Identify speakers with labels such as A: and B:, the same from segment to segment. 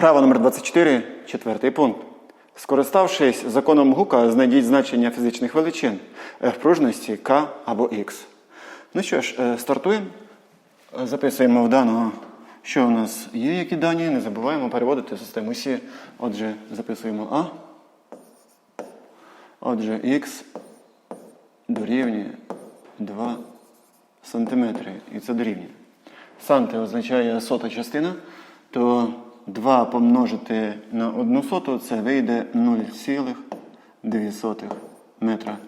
A: Вправа номер 24, четвертий пункт. Скориставшись законом Гука, знайдіть значення фізичних величин F пружності K або X. Ну що ж, е, стартуємо. Е, Записуємо в даного, що у нас є, які дані. Не забуваємо переводити в систему Сі. Отже, записуємо А. Отже, X дорівнює 2 сантиметри. І це дорівнює. Санти означає сота частина, то 2 помножити на 1 соту це вийде 0,2 метра.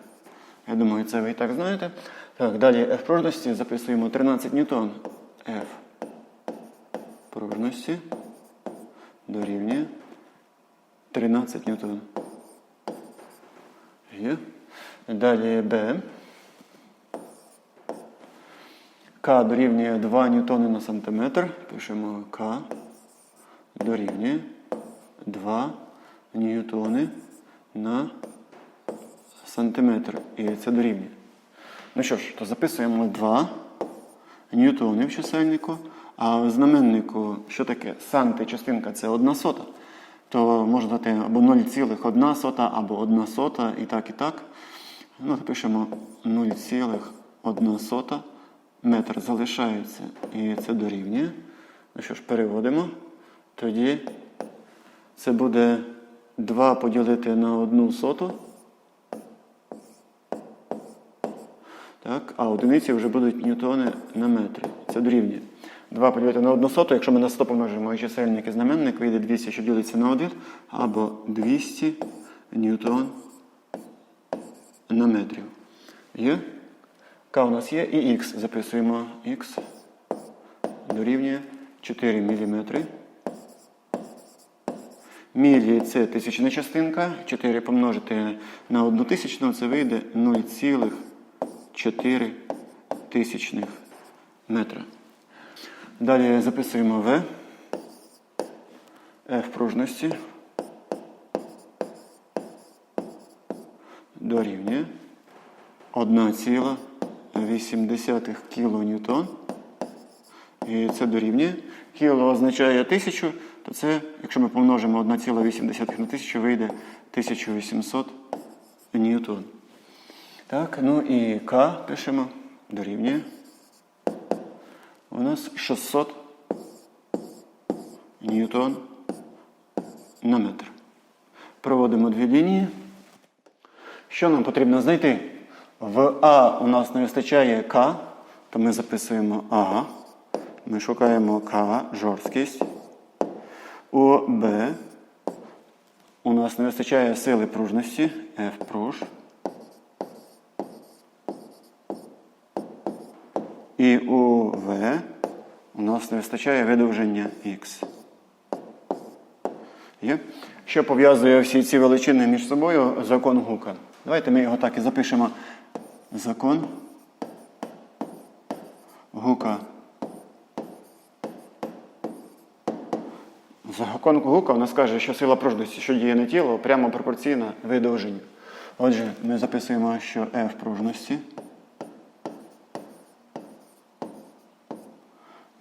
A: Я думаю, це ви і так знаєте. Так, далі F пружності записуємо 13 ньютон. F пружності дорівнює 13 ньютон. Є. Далі B. К дорівнює 2 ньютони на сантиметр. Пишемо К дорівнює 2 ньютони на сантиметр. І це дорівнює. Ну що ж, то записуємо 2 ньютони в чисельнику, а в знаменнику що таке? Санти частинка це 1 сота. То можна дати або 0,1 сота, або 1 сота, і так, і так. Ну, запишемо 0,1 сота. Метр залишається і це дорівнює. Ну що ж, переводимо. Тоді це буде 2 поділити на 1 соту. Так, а одиниці вже будуть ньютони на метри. Це дорівнює. 2 поділити на 1 соту, якщо ми на 100 помножимо і чисельник і знаменник, вийде 200, що ділиться на 1, або 200 ньютон на метрів. Є? К у нас є і х. Записуємо х дорівнює 4 мм. Мілі це тисячна частинка. 4 помножити на 1 тисячну, це вийде 0,4 тисячних метра. Далі записуємо В. F пружності дорівнює 1,8 кілоньютон. І це дорівнює. Кіло означає 1000, то це, якщо ми помножимо 1,8 на 1000, вийде 1800 ньютон. Так, ну і К пишемо дорівнює. У нас 600 ньютон на метр. Проводимо дві лінії. Що нам потрібно знайти? В А у нас не вистачає К, то ми записуємо А. Ми шукаємо К, жорсткість. У Б у нас не вистачає сили пружності F пруж. І у В у нас не вистачає видовження Х. Є? Що пов'язує всі ці величини між собою закон Гука. Давайте ми його так і запишемо. Закон Гука. Закон Гука у нас каже, що сила пружності, що діє на тіло, прямо пропорційна видовженню. Отже, ми записуємо, що F пружності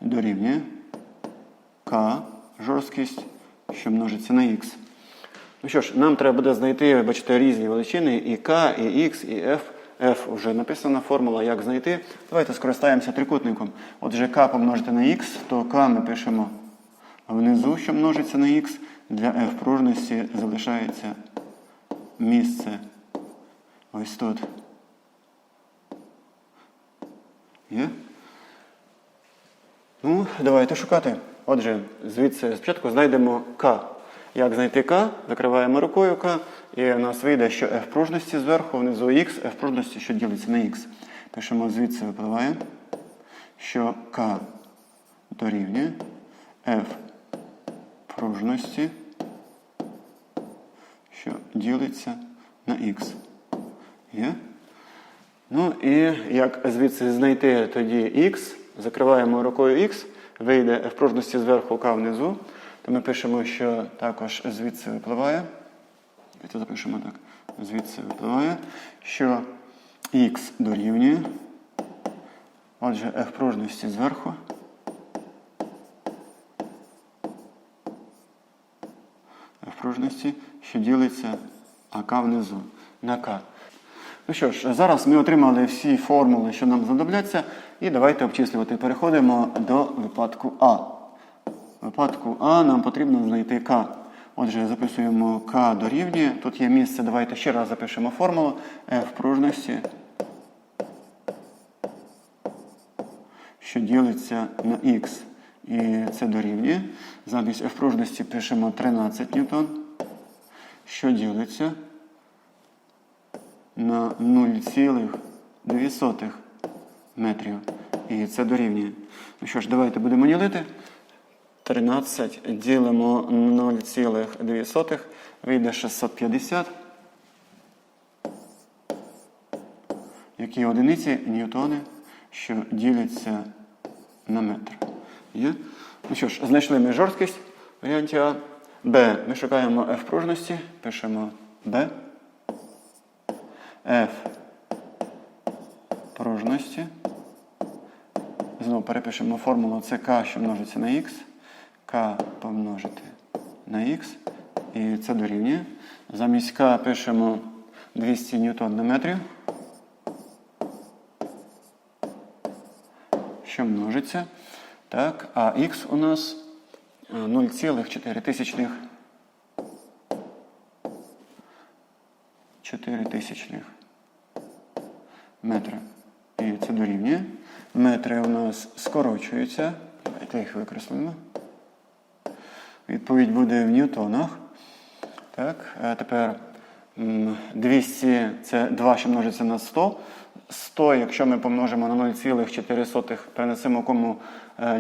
A: дорівнює К жорсткість, що множиться на Х. Ну що ж, нам треба буде знайти, бачите, різні величини і К, і Х, і F. F вже написана формула, як знайти. Давайте скористаємося трикутником. Отже, К помножити на Х, то К ми пишемо внизу, що множиться на Х. Для F пружності залишається місце ось тут. Є? Ну, давайте шукати. Отже, звідси спочатку знайдемо К. Як знайти К? Закриваємо рукою К, і у нас вийде, що F пружності зверху, внизу Х, F пружності, що ділиться на Х. Пишемо звідси випливає, що К дорівнює F пружності, що ділиться на Х. Є? Ну і як звідси знайти тоді Х, закриваємо рукою Х, вийде в пружності зверху К внизу, то ми пишемо, що також звідси випливає. Давайте запишемо так. Звідси випливає, що Х дорівнює. Отже, F пружності зверху пружності, що ділиться АК внизу на К. Ну що ж, зараз ми отримали всі формули, що нам знадобляться, і давайте обчислювати. Переходимо до випадку А. В випадку А нам потрібно знайти К. Отже, записуємо К дорівнює. Тут є місце, давайте ще раз запишемо формулу F пружності, що ділиться на Х. І це дорівнює. Замість F пружності пишемо 13 ньютон, що ділиться на 0,2 метрів. І це дорівнює. Ну що ж, давайте будемо ділити. 13 ділимо 0,2, вийде 650. Які одиниці ньютони, що діляться на метр. Є? Ну що ж, знайшли ми жорсткість в варіанті А. Б. Ми шукаємо F пружності, пишемо Б. F пружності. Знову перепишемо формулу це К, що множиться на Х. К помножити на Х. І це дорівнює. Замість К пишемо 200 ньютон на метрів. Що множиться. Так, а Х у нас е, 0,4 тисячних 4 тисячних метра. І це дорівнює. Метри у нас скорочуються. Давайте їх викреслимо. Відповідь буде в ньютонах. Так, а тепер 200 це 2, що множиться на 100. 100, якщо ми помножимо на 0,4, перенесемо кому е,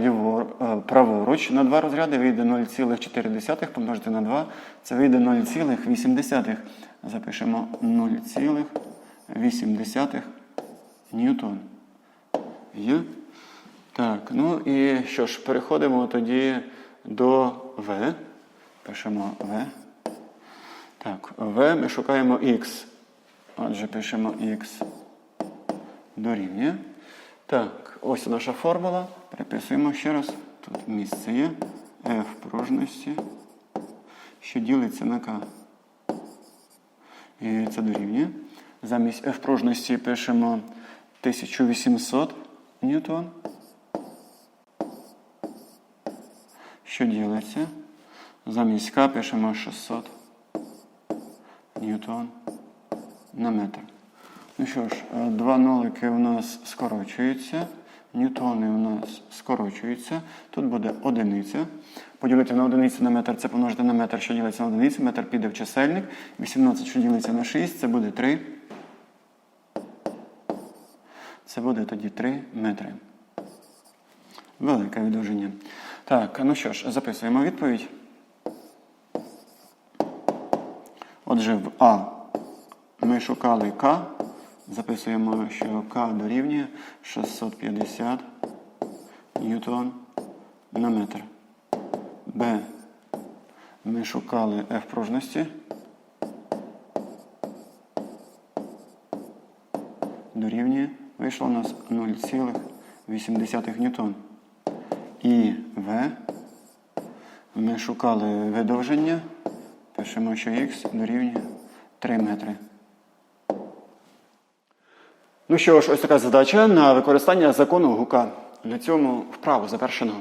A: е, праворуч на два розряди, вийде 0,4 помножити на 2, це вийде 0,8. Запишемо 0,8 ньютон. Є? Так, ну і що ж, переходимо тоді до В. Пишемо В. Так, В ми шукаємо Х. Отже, пишемо Х дорівнює. Так, ось наша формула. Переписуємо ще раз. Тут місце є. F пружності, що ділиться на К. І це дорівнює. Замість F пружності пишемо 1800 ньютон. Що ділиться? Замість К пишемо 600 ньютон на метр. Ну що ж, е, два нолики у нас скорочуються, ньютони у нас скорочуються. Тут буде одиниця. Поділити на одиницю на метр це помножити на метр, що ділиться на одиницю. Метр піде в чисельник. 18, що ділиться на 6, це буде 3. Це буде тоді 3 метри. Велике відложення. Так, ну що ж, записуємо відповідь. Отже, в А ми шукали К. Записуємо, що К дорівнює 650 ньютон на метр. Б. Ми шукали F пружності. Дорівнює. Вийшло у нас 0,8 ньютон. І В. Ми шукали видовження. Пишемо, що Х дорівнює 3 метри. Ну що ж, ось така задача на використання закону гука. На цьому вправу завершено.